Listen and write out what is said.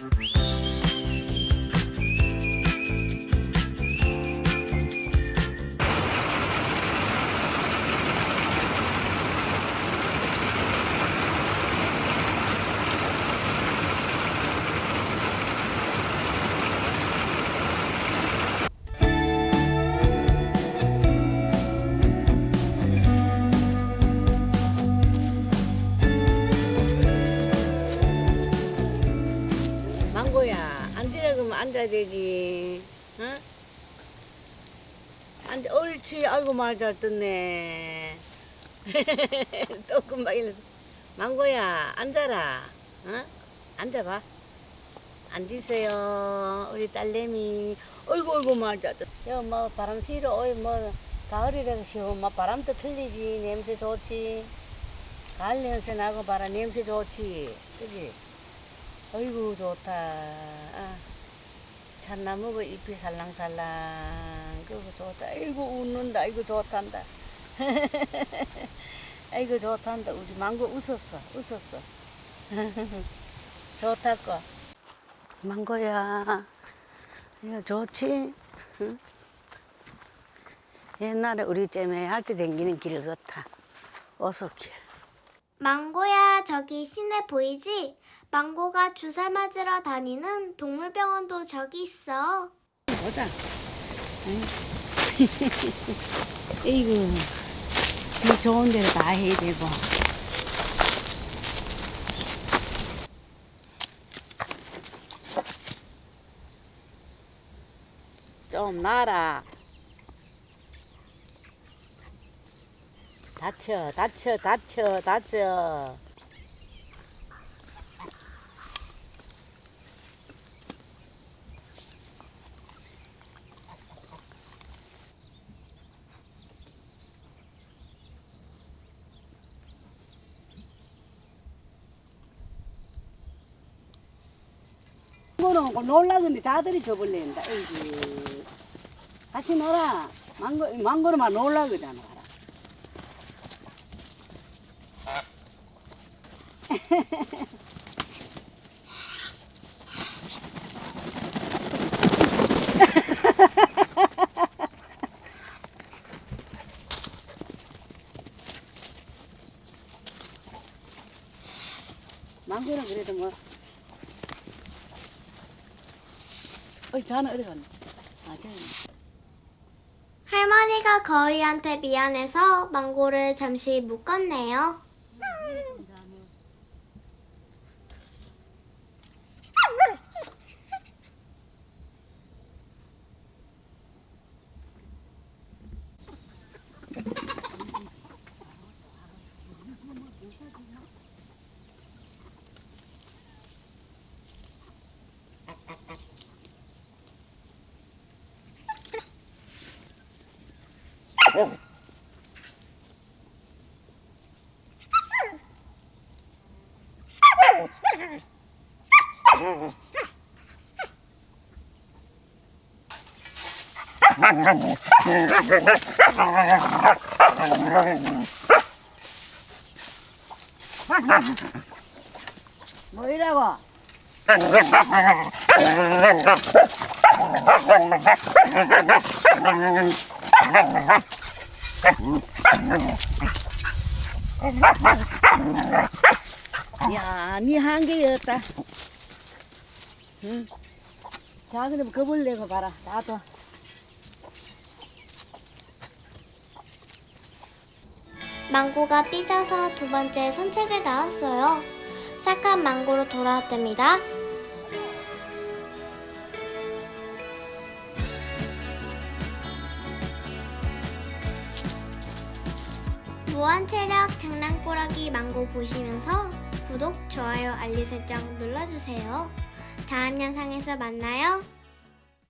Mm-hmm. 앉아야 되지. 응? 앉아 옳지. 아이고 말 잘 듣네. 또 금방 일어서. 망고야 앉아라. 응? 앉아봐. 앉으세요 우리 딸내미. 어이구 어이구 말 잘 듣. 저 뭐 바람 싫어. 어이 뭐 가을이라서 쉬워 뭐 바람도 틀리지. 냄새 좋지. 가을 냄새 나고 바라 냄새 좋지. 그지? 어이구 좋다. 아, 참나무가 잎이 살랑살랑. 그거 좋다. 아이고 웃는다. 아이고 좋단다. 아이고 좋단다. 우리 망고 웃었어. 웃었어. 좋다고. 망고야. 이거 좋지? 응? 옛날에 우리 잼에 할 때 댕기는 길 같아. 어서길. 망고야, 저기 시내 보이지? 망고가 주사 맞으러 다니는 동물병원도 저기 있어. 보자. 응? 이거 지 좋은 데로 다 해야 되고. 좀 놔라. 다쳐, 다쳐, 다쳐, 다쳐. 망고는 그 놀라 근데 자들이 줘버린다. 에이구. 같이 놀아. 망고, 망고는 막 놀라 그러잖아. 봐라. 망고는 그래도 뭐. 어이, 자는 어디 갔나? 아, 저기. 할머니가 거위한테 미안해서 망고를 잠시 묶었네요. 뭐이라고? 야, 니 한 개였다. 응. 자, 그럼 겁을 내고 봐라. 나도. 망고가 삐져서 두 번째 산책을 나왔어요. 착한 망고로 돌아왔답니다. 무한체력 장난꾸러기 망고 보시면서 구독, 좋아요, 알림 설정 눌러주세요. 다음 영상에서 만나요.